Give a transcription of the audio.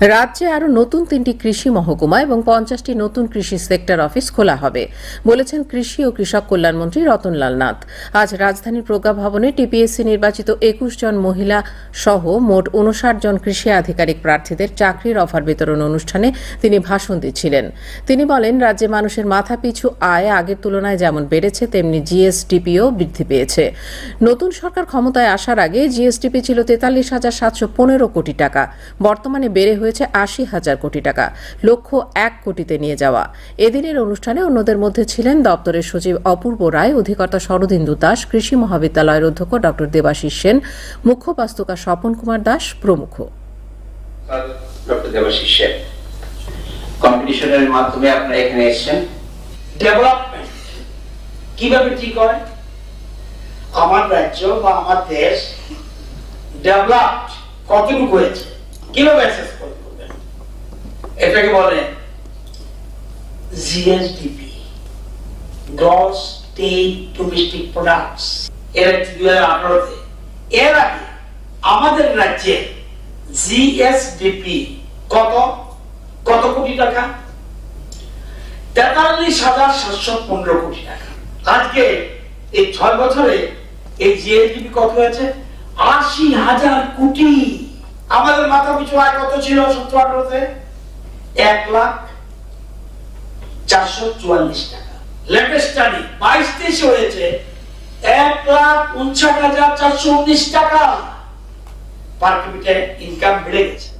রাজ্যে আরও নতুন তিনটি কৃষি মহকুমা এবং পঞ্চাশটি নতুন কৃষি সেক্টর অফিস খোলা হবে, বলেছেন কৃষি ও কৃষক কল্যাণমন্ত্রী রতনলাল নাথ। আজ রাজধানীর প্রজ্ঞা ভবনে টিপিএসসি নির্বাচিত একুশ জন মহিলা সহ মোট উনষাট জন কৃষি আধিকারিক প্রার্থীদের চাকরির অফার বিতরণ অনুষ্ঠানে তিনি ভাষণ দিচ্ছিলেন। তিনি বলেন, রাজ্যে মানুষের মাথাপিছু আয় আগের তুলনায় যেমন বেড়েছে, তেমনি জিএসডিপিও বৃদ্ধি পেয়েছে। নতুন সরকার ক্ষমতায় আসার আগে জিএসডিপি ছিল তেতাল্লিশ হাজার সাতশো পনেরো কোটি টাকা। বর্তমানে বেড়ে হয়েছে আশি হাজার কোটি টাকা লক্ষ্য এক কোটিতে নিয়ে যাওয়া। এদিনের অনুষ্ঠানে অন্যদের মধ্যে ছিলেন দপ্তরের সচিব অপূর্ব রায়, অধিকর্তা শরদিন্দু দাস, কৃষি মহাবিদ্যালয়ের অধ্যক্ষ ডক্টর দেবাশিস সেন, মুখ্য বাস্তুকা স্বপন কুমার দাস প্রমুখ। কম্পিটিশনের মাধ্যমে আপনারা এখানে ডেভেলপমেন্ট কীভাবে ঠিক হয়? আমার রাজ্য বা আমার দেশ ডেভেলপড কতটুকু হয়েছে? কীভাবে এটাকে বলে GSDP gross state domestic products এর দুই হাজার আঠারোতে এর আগে আমাদের রাজ্যে জিএসডিপি কত? কত কোটি টাকা? তেতাল্লিশ হাজার সাতশো পনেরো কোটি টাকা। আজকে এই ছয় বছরে এই জিএসডিপি কত হয়েছে? আশি হাজার কোটি। আমাদের মাথা পিছু আয় কত ছিল সত্তর আঠারোতে এক লাখ চারশো চুয়াল্লিশ টাকা। লেটেস্ট স্টাডি বাইশ তেইশে হয়েছে। এক লাখ উনষাট হাজার চারশো উনিশ টাকা। পার ক্যাপিটাল ইনকাম বেড়ে গেছে।